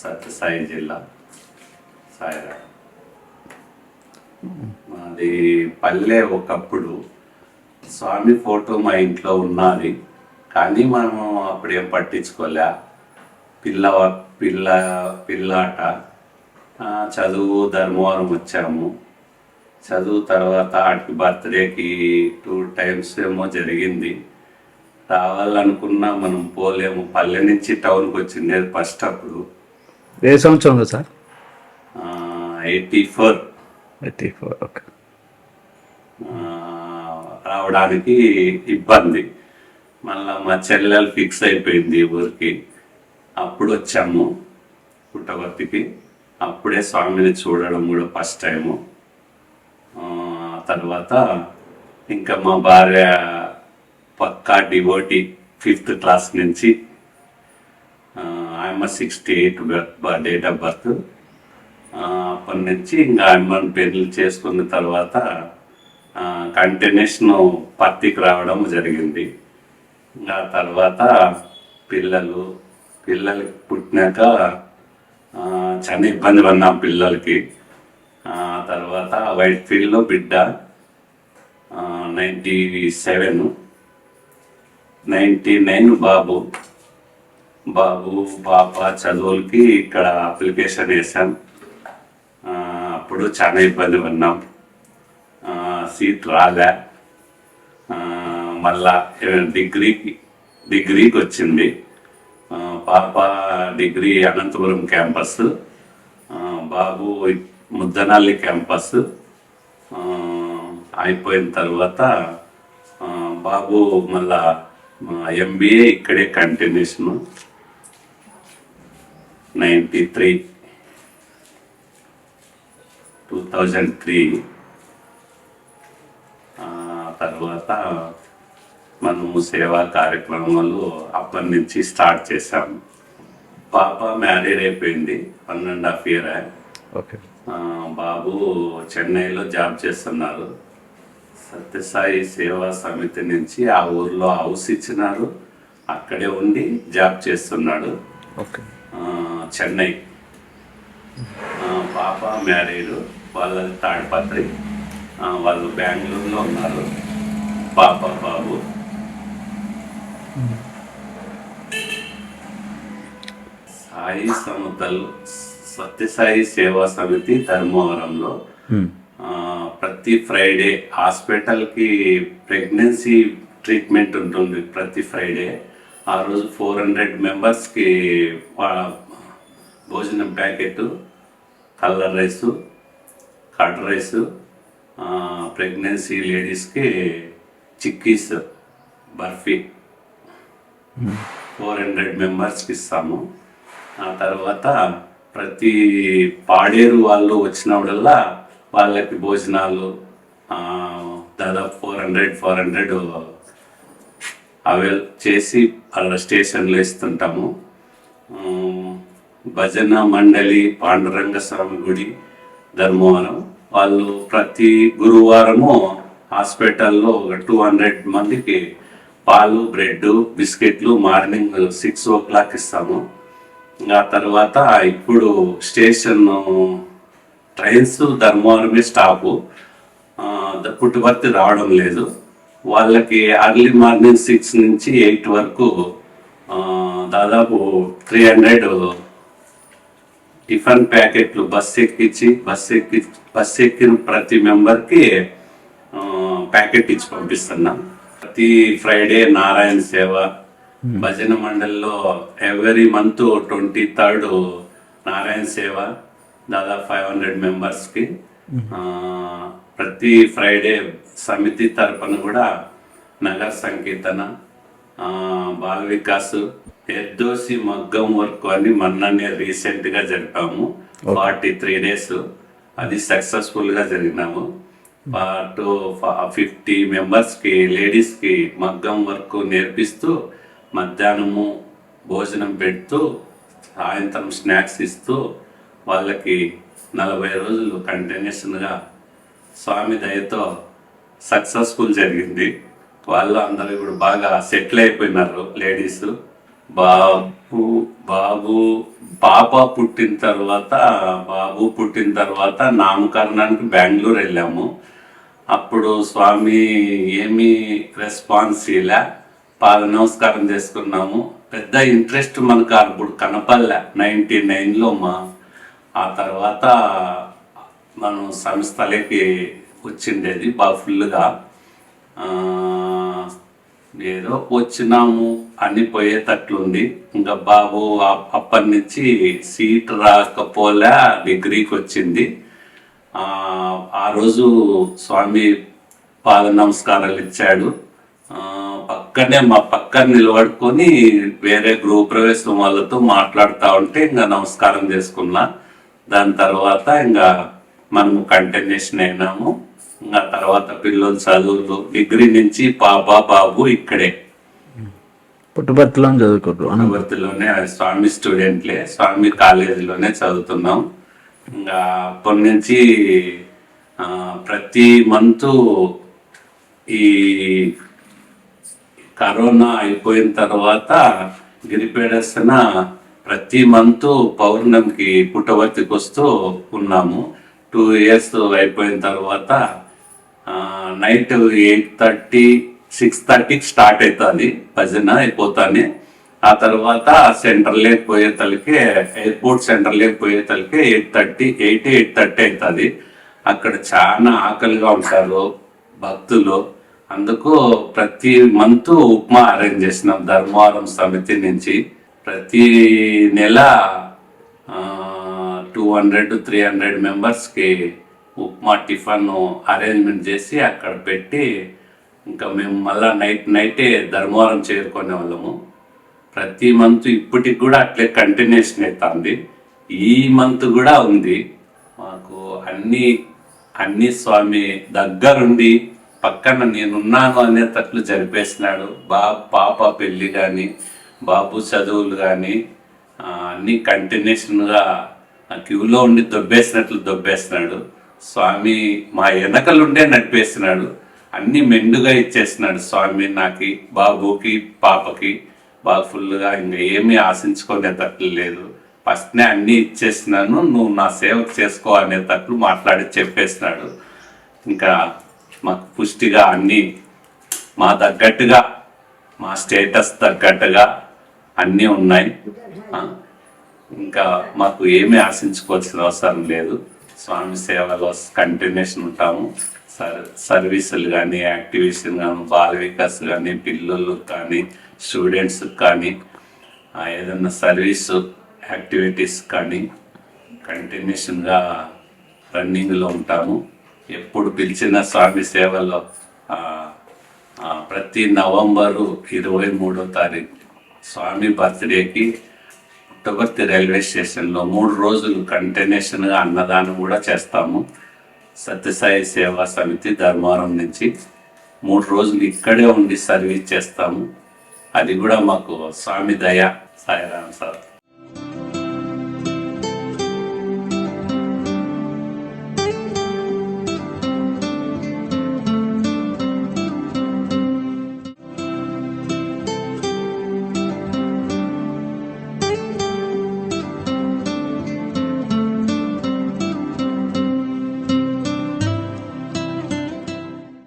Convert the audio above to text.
సత్యసాయి జిల్లా సాయిరా. మాది పల్లె ఒకప్పుడు స్వామి ఫోటో మా ఇంట్లో ఉన్నది కానీ మనము అప్పుడేం పట్టించుకోలే. పిల్ల పిల్ల పిల్లాట చదువు ధర్మవరం వచ్చాము. చదువు తర్వాత ఆడికి బర్త్డేకి టూ టైమ్స్ ఏమో జరిగింది. రావాలనుకున్నా మనం పోలేము. పల్లె నుంచి టౌన్కి వచ్చింది. ఫస్ట్ అప్పుడు ఏ సంవత్సరంలో sir? Eighty four. Eighty four okay. రావడానికి ఇబ్బంది. మళ్ళా మా చెల్లెలు ఫిక్స్ అయిపోయింది ఊరికి. అప్పుడు వచ్చాము పుట్టవర్తికి అప్పుడే స్వామిని చూడడం కూడా ఫస్ట్ టైము. తర్వాత ఇంకా మా భార్య పక్కా డివోటీ ఫిఫ్త్ క్లాస్ నుంచి ఆయమ్మ sixty eight date of birth అప్పటి నుంచి ఇంకా ఆయమ్మని పెళ్ళి చేసుకున్న తర్వాత కంటిన్యూషన్ పత్తికి రావడం జరిగింది. ఇంకా తర్వాత పిల్లలు పిల్లలకి పుట్టినాక చాలా ఇబ్బంది పడినాం పిల్లలకి. తర్వాత వైట్ ఫీల్డ్లో బిడ్డ నైంటీ సెవెన్ నైంటీ నైన్ బాబు. బాబు పాప చదువులకి ఇక్కడ అప్లికేషన్ వేసాం అప్పుడు చాలా ఇబ్బంది పడినాం. సీట్ రాలే. మళ్ళా డిగ్రీకి డిగ్రీకి వచ్చింది. పాప డిగ్రీ అనంతపురం క్యాంపస్. బాబు ముద్దనల్లి క్యాంపస్. అయిపోయిన తర్వాత బాబు మళ్ళా ఎంబీఏ ఇక్కడే continuation. Ninety three. Two thousand three. తర్వాత మనము సేవా కార్యక్రమాలు అప్పటి నుంచి స్టార్ట్ చేశాము పాప మ్యారీడ్ అయిపోయింది వన్ అండ్ హాఫ్ ఇయర్. బాబు చెన్నైలో జాబ్ చేస్తున్నారు. సత్యసాయి సేవా సమితి నుంచి ఆ ఊర్లో హౌస్ ఇచ్చినారు. అక్కడే ఉండి జాబ్ చేస్తున్నాడు. ఓకే. చెన్నై. పాప మ్యారీడ్ వాళ్ళది తాడిపత్రి వాళ్ళు బెంగళూరులో ఉన్నారు. పాప బాబు. సాయి సమతల్ సత్యసాయి సేవా సమితి ధర్మవరంలో ప్రతి ఫ్రైడే హాస్పిటల్కి ప్రెగ్నెన్సీ ట్రీట్మెంట్ ఉంటుంది ప్రతి ఫ్రైడే. ఆ రోజు ఫోర్ హండ్రెడ్ మెంబర్స్కి భోజనం packet colour rice curd rice pregnancy లేడీస్కి చిక్కీస్ బర్ఫీ ఫోర్ హండ్రెడ్ మెంబర్స్కి ఇస్తాము. ఆ తర్వాత ప్రతి పాడేరు వాళ్ళు వచ్చినప్పుడల్లా వాళ్ళకి భోజనాలు దాదాపు four hundred four hundred avail చేసి వాళ్ళ స్టేషన్లో ఇస్తుంటాము. భజన మండలి పాండురంగ స్వామి గుడి ధర్మవరం. వాళ్ళు ప్రతి గురువారము హాస్పిటల్లో ఒక టూ హండ్రెడ్ మందికి పాలు బ్రెడ్ బిస్కెట్లు మార్నింగ్ సిక్స్ ఓ క్లాక్ ఇస్తాము. ఆ తర్వాత ఇప్పుడు స్టేషన్ ట్రైన్స్ ధర్మవరమే స్టాపు. ద- పుట్టుపర్తి రావడం లేదు. వాళ్ళకి అర్లీ మార్నింగ్ సిక్స్ నుంచి ఎయిట్ వరకు దాదాపు త్రీ హండ్రెడ్ టిఫిన్ ప్యాకెట్లు బస్ ఎక్కించి బస్ ఎక్కి బస్ ఎక్కిన ప్రతి మెంబర్కి ప్యాకెట్ ఇచ్చి పంపిస్తున్నాం. ప్రతి ఫ్రైడే నారాయణ సేవ. భజన మండలిలో every month twenty third Narayana Seva. దాదాపు ఫైవ్ హండ్రెడ్ మెంబర్స్కి. ప్రతి ఫ్రైడే సమితి తరపున కూడా నగర సంకీర్తన బాల వికాస్ ఎద్దోసి మగ్గం వర్క్ అని మొన్ననే రీసెంట్గా జరిపాము ఫార్టీ త్రీ డేస్ అది సక్సెస్ఫుల్గా జరిగినాము. పాటు ఫిఫ్టీ మెంబర్స్కి లేడీస్కి మగ్గం వర్క్ నేర్పిస్తూ మధ్యాహ్నము భోజనం పెడుతూ సాయంత్రం స్నాక్స్ ఇస్తూ వాళ్ళకి నలభై రోజులు కంటిన్యూషన్గా స్వామి దయతో సక్సెస్ఫుల్ జరిగింది. వాళ్ళు అందరూ ఇప్పుడు బాగా సెటిల్ అయిపోయినారు లేడీస్. బాబు బాబు పాప పుట్టిన తర్వాత బాబు పుట్టిన తర్వాత నామకరణానికి బెంగళూరు వెళ్ళాము. అప్పుడు స్వామి ఏమీ రెస్పాన్స్ ఇలా పాద నమస్కారం చేసుకున్నాము. పెద్ద ఇంట్రెస్ట్ మనకు అప్పుడు కనపల్లే నైంటీ నైన్లో మా ఆ తర్వాత మనం సంస్థలకి వచ్చిండేది బాగా ఫుల్గా ఏదో వచ్చినాము అని పోయేటట్లుంది ఇంకా బాబు అప్పటి నుంచి సీట్ రాకపోలే డిగ్రీకి వచ్చింది. ఆ, రోజు స్వామి పాద నమస్కారాలు ఇచ్చాడు. పక్కనే మా పక్కన నిలబడుకొని వేరే గృహ ప్రవేశం వాళ్ళతో మాట్లాడుతూ ఉంటే ఇంకా నమస్కారం చేసుకున్నా. దాని తర్వాత ఇంకా మనము కంటిన్యూషన్ అయినాము. ఇంకా తర్వాత పిల్లలు చదువులు డిగ్రీ నుంచి పాప బాబు ఇక్కడే. పుట్టుబర్తిలో చదువుకోరు అను అనువర్తిలోనే స్వామి స్టూడెంట్లే స్వామి కాలేజీలోనే చదువుతున్నాం. ఇంకా అప్పటి నుంచి ఆ, ప్రతి మంత్ ఈ కరోనా అయిపోయిన తర్వాత గిరిపేడస్తున ప్రతి మంత్ పౌర్ణమికి పుట్టవర్తికి వస్తూ ఉన్నాము. టూ ఇయర్స్ అయిపోయిన తర్వాత నైట్ ఎయిట్ థర్టీ సిక్స్ థర్టీకి స్టార్ట్ అవుతుంది భజన అయిపోతాను. ఆ తర్వాత సెంటర్ లేక్ పోయే ఎయిర్పోర్ట్ సెంటర్ లేక్ పోయే eight thirty eight eight thirty అవుతుంది అక్కడ చాలా ఆకలిగా ఉంటారు భక్తులు. అందుకు ప్రతి మంత్ ఉప్మా అరేంజ్ చేసినాం ధర్మవరం సమితి నుంచి. ప్రతి నెల టూ హండ్రెడ్ త్రీ హండ్రెడ్ మెంబర్స్కి ఉప్మా టిఫన్ అరేంజ్మెంట్ చేసి అక్కడ పెట్టి ఇంకా మేము మళ్ళా నైట్ నైటే ధర్మవరం చేరుకునే వాళ్ళము. ప్రతి మంత్ ఇప్పటికి కూడా అట్లే కంటిన్యూషన్ అవుతుంది ఈ మంత్ కూడా ఉంది. మాకు అన్ని అన్ని స్వామి దగ్గరుండి పక్కన నేనున్నాను అనేటట్లు జరిపేసినాడు. బా పాప పెళ్ళి కానీ బాబు చదువులు కానీ అన్నీ కంటిన్యూషన్గా క్యూలో ఉండి దొబ్బేసినట్లు దొబ్బేసినాడు స్వామి మా వెనకలుండే నడిపేసినాడు అన్ని మెండుగా ఇచ్చేసినాడు స్వామి నాకి బాబుకి పాపకి. బాగా ఫుల్గా ఇంకా ఏమీ ఆశించుకునేటట్లు లేదు. ఫస్ట్నే అన్నీ ఇచ్చేసినాను నువ్వు నా సేవ చేసుకో అనేటట్లు మాట్లాడి చెప్పేసినాడు ఇంకా మాకు పుష్టిగా అన్నీ మా తగ్గట్టుగా మా స్టేటస్ తగ్గట్టుగా అన్నీ ఉన్నాయి. ఇంకా మాకు ఏమీ ఆశించుకోవాల్సిన అవసరం లేదు. స్వామి సేవలో కంటిన్యూషన్ ఉంటాము. సర్ సర్వీసులు కానీ యాక్టివేషన్ కానీ బాల వికాస్ కానీ పిల్లలు కానీ స్టూడెంట్స్ కానీ ఏదన్నా సర్వీస్ యాక్టివిటీస్ కానీ కంటిన్యూషన్గా రన్నింగ్లో ఉంటాము. ఎప్పుడు పిలిచిన స్వామి సేవలో ప్రతి నవంబరు ఇరవై మూడో తారీఖు స్వామి బర్త్డేకి పుట్టవర్తి రైల్వే స్టేషన్లో మూడు రోజులు కంటిన్యూషన్గా అన్నదానం కూడా చేస్తాము. సత్యసాయి సేవా సమితి ధర్మవరం నుంచి మూడు రోజులు ఇక్కడే ఉండి సర్వీస్ చేస్తాము. అది కూడా మాకు స్వామి దయ సాయిరామ్ సార్.